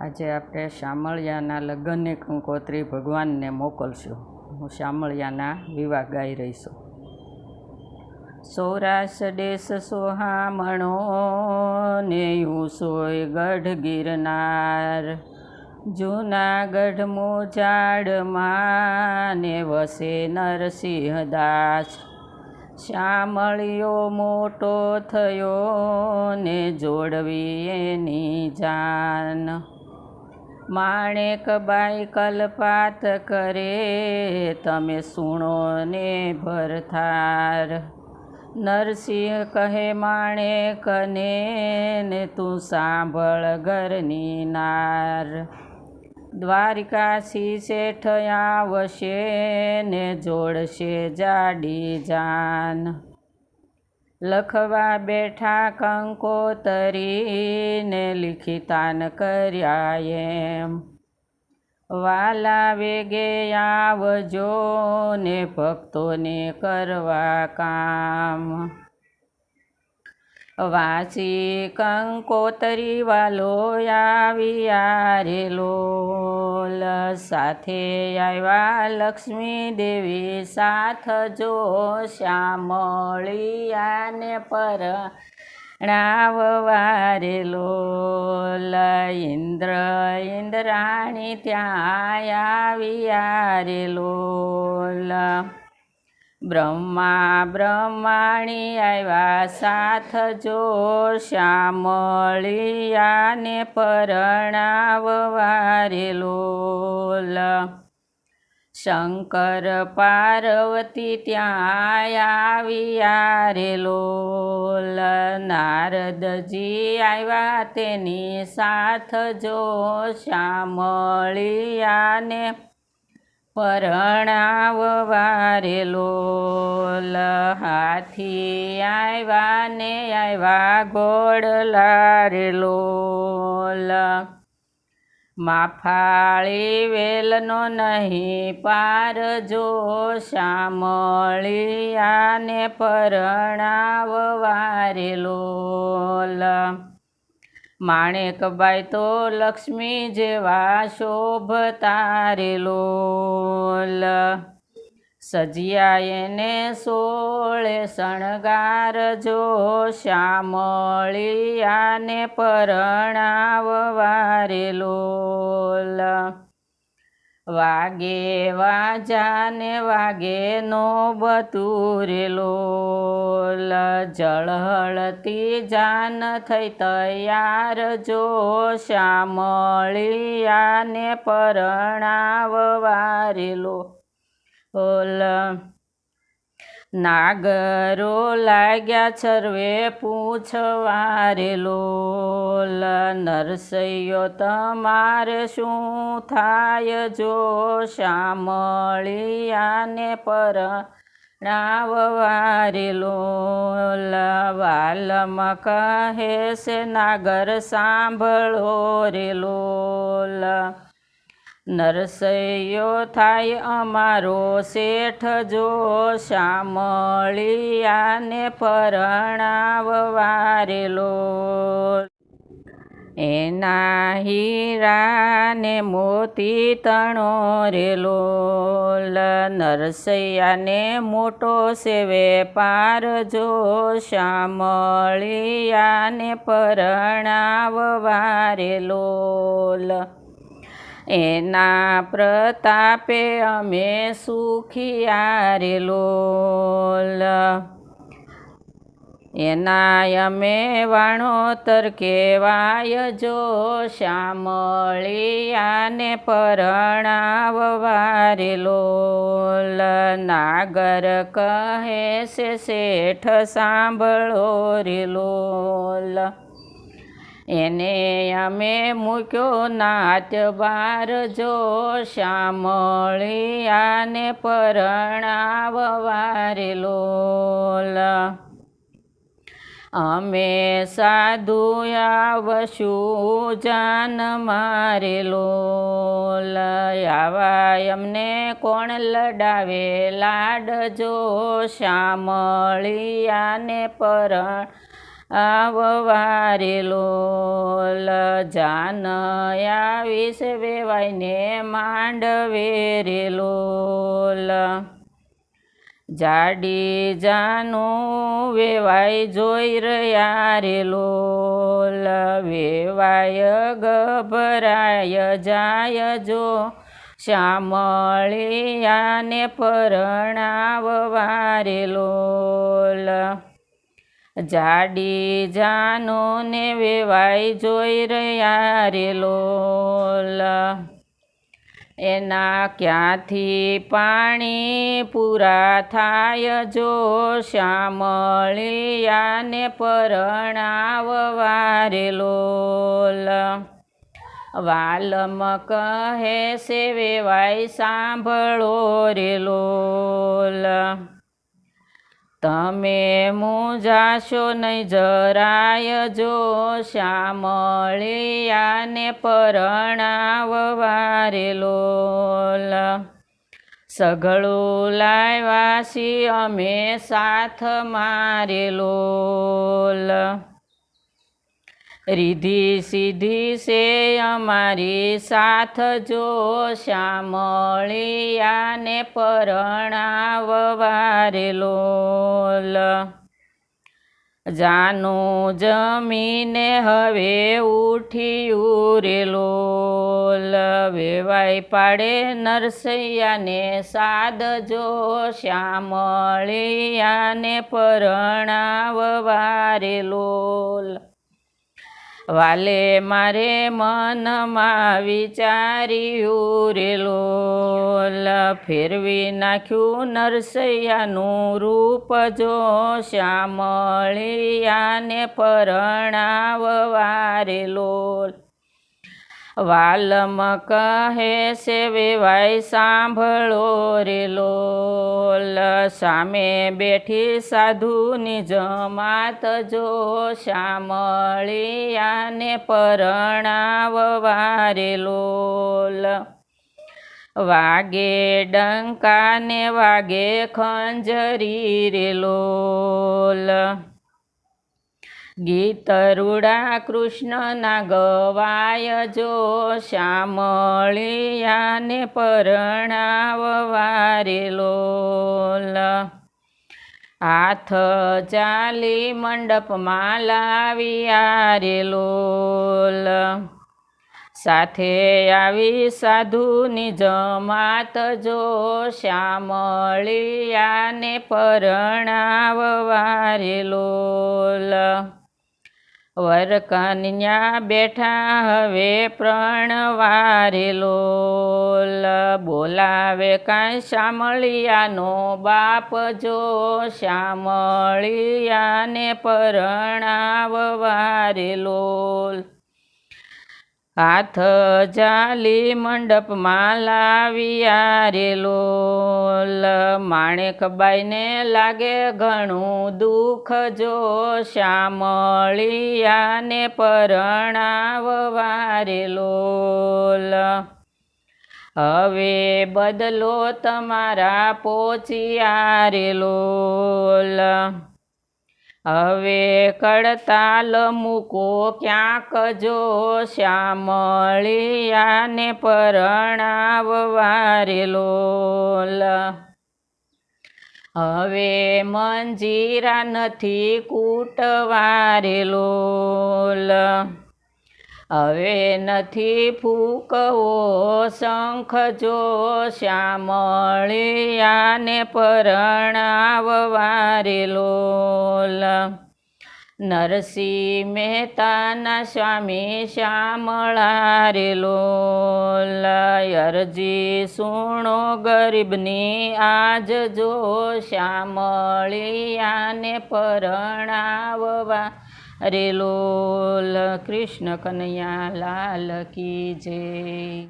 આજે આપણે શામળિયાના લગ્નની કંકોત્રી ભગવાનને મોકલશું. હું શામળિયાના વિવાહ ગાઈ રહી છું. સૌરાષ્ટ્ર દેશ સોહામણો ને સોય ગઢ ગિરનાર, જૂનાગઢ મોજાડમાં ને વસે નરસિંહદાસ શામળિયો મોટો થયો ને જોડવી એની જાન. માણેકબાઈ કલ્પાત કરે, તમે સુણો ને ભરથાર નરસિંહ કહે માણેકને ને તું સાંભળ ઘરની નાર. દ્વારિકાશી શેઠ આવશે ને જોડશે જાડી જાન. લખવા બેઠા કંકો તરીને લિખિતાન કર્યા એમ. વાલા વેગે આવજો ને ભક્તોને કરવા કામ. વાંચી કંકોતરી વાલો આવ્યા રે સાથે આવ્યા લક્ષ્મી દેવી, સાથ જો શ્યામળિયાને પર ણાવવારે લોલ. ઇન્દ્ર ઇન્દ્રાણી ત્યાં આવ્યા રે લોલ. બ્રહ્મા બ્રહ્માણી આવ્યા સાથ જો શ્યામળિયાને પરણાવવારે લોલ શંકર પાર્વતી ત્યાં આવ્યા રે લોલ નારદજી આવ્યા તેની સાથ જો શ્યામળિયાને પરણાવવારે લોલ હાથી આવ્યા ને આવ્યા ગોળ લારેલો માફાળી વેલનો નહીં પાર જો શામળિયાને પરણાવવારે લોલ માણેકબાઈ તો લક્ષ્મી જેવા શોભતા રે લોલ. સજિયા એને સોળે શણગાર જો શ્યામળિયાને પરણાવવારે લોલ. વાગે વાજાને વાગે નો બતુરેલો જળહળતી જાન થઈ તૈયાર જો શ્યામળિયાને પરણાવવારે લોલ નાગરો લાગ્યા છરવે પૂછવારે, લોલ નરસૈયો તમારે શું થાય જો શામળિયાને પર નાવવારે લોલ વાલમ કહે છે, નાગર, સાંભળો રે, લોલ નરસૈયો થાય અમારો શેઠ જો શામળિયાને પરણાવ વારેલો એના હીરાને મોતી તણો રેલો નરસૈયાને મોટો છે વેપાર જો શામળિયાને પરણાવવારે લોલ એના પ્રતાપે અમે સુખિયા રે લોલ એના અમે વાણોતર કહેવાય, જો શ્યામળિયાને પરણાવવારે લોલ નાગર કહે છે, શેઠ સાંભળો રે લોલ એને અમે મૂક્યો નાચ બાર જો શ્યામળિયાને પરણાવવારે લોલ અમે સાધુ આવશું જાન મારેલો લયાવા અમને કોણ લડાવે? લાડ જો શ્યામળિયાને પર જાનયા આવીશ વેવાઈને માંડવેરેલો જાડી જાનું વેવાય જોઈ રહ્યા રે વેવાય ગભરાય જાય જો શ્યામળિયાને પરણાવવા રે લોલ જાડી જાનો ને વેવાય જોઈ રહ્યા રે લોલ. એના ક્યાંથી પાણી પૂરા થાય જો શ્યામળિયાને પરણાવવા રે લોલ. વાલમ કહે સે વેવાય સાંભળો રે લોલ. તમે મૂંઝાશો નહીં જરાય જો શ્યામળિયાને પરણાવવારેલો સઘળું લાવ્યા છીએ અમે સાથ મારે લોલ. રીધી સીધી છે અમારી સાથ. જો શ્યામળિયાને પરણાવવા રે લોલ જાનું જમીને હવે ઉઠ્યું રે લોલ વેવાય પાડે નરસૈયાને સાદ. જો શ્યામળિયાને પરણાવવા રે લોલ વાલે મારે મનમાં વિચાર્યું રેલો ફેરવી નાખ્યું નરસૈયાનું રૂપ જો શ્યામળિયાને પરણાવવા રે લોલ. વાલમ કહે છે વેવાય સાંભળો રે લોલ. સામે બેઠી સાધુની જમાત જો શ્યામળિયાને પરણાવવા રે લોલ. વાગે ડંકાને વાગે ખંજરી રે લોલ. ગીત રૂડા કૃષ્ણના ગવાય જો શ્યામળિયાને પરણાવવા રે લોલ હાથ ચાલી મંડપમાં લાવ્યા રે લોલ સાથે આવી સાધુની જમાત જો શ્યામળિયાને પરણાવવા રે લોલ વરકન્યા બેઠા હવે પ્રણવારે લોલ. બોલાવે કાંઈ શામળિયાનો બાપ જો શામળિયાને પરણાવ રે હાથ જાલી મંડપમાં લાવ્યા રે માણેકબાઈને લાગે ઘણું દુઃખ જો શ્યામળિયાને પરણાવવા રે લોલ. હવે બદલો તમારા પોચિયા રે લોલ. હવે કડતાલ મૂકો ક્યાંક જો શ્યામળિયાને પરણાવવા રે લોલ. હવે મંજીરા નથી કૂટવા રે લોલ હવે નથી ફૂકવો શંખ જો શ્યામળિયાને પરણાવવા લ. નરસિંહ મહેતાના સ્વામી શ્યામળા રે અરજી સુણો, ગરીબની આજ જો શ્યામળિયાને પરણાવવા. રે લોલ, કૃષ્ણ કનૈયા લાલ કી જય.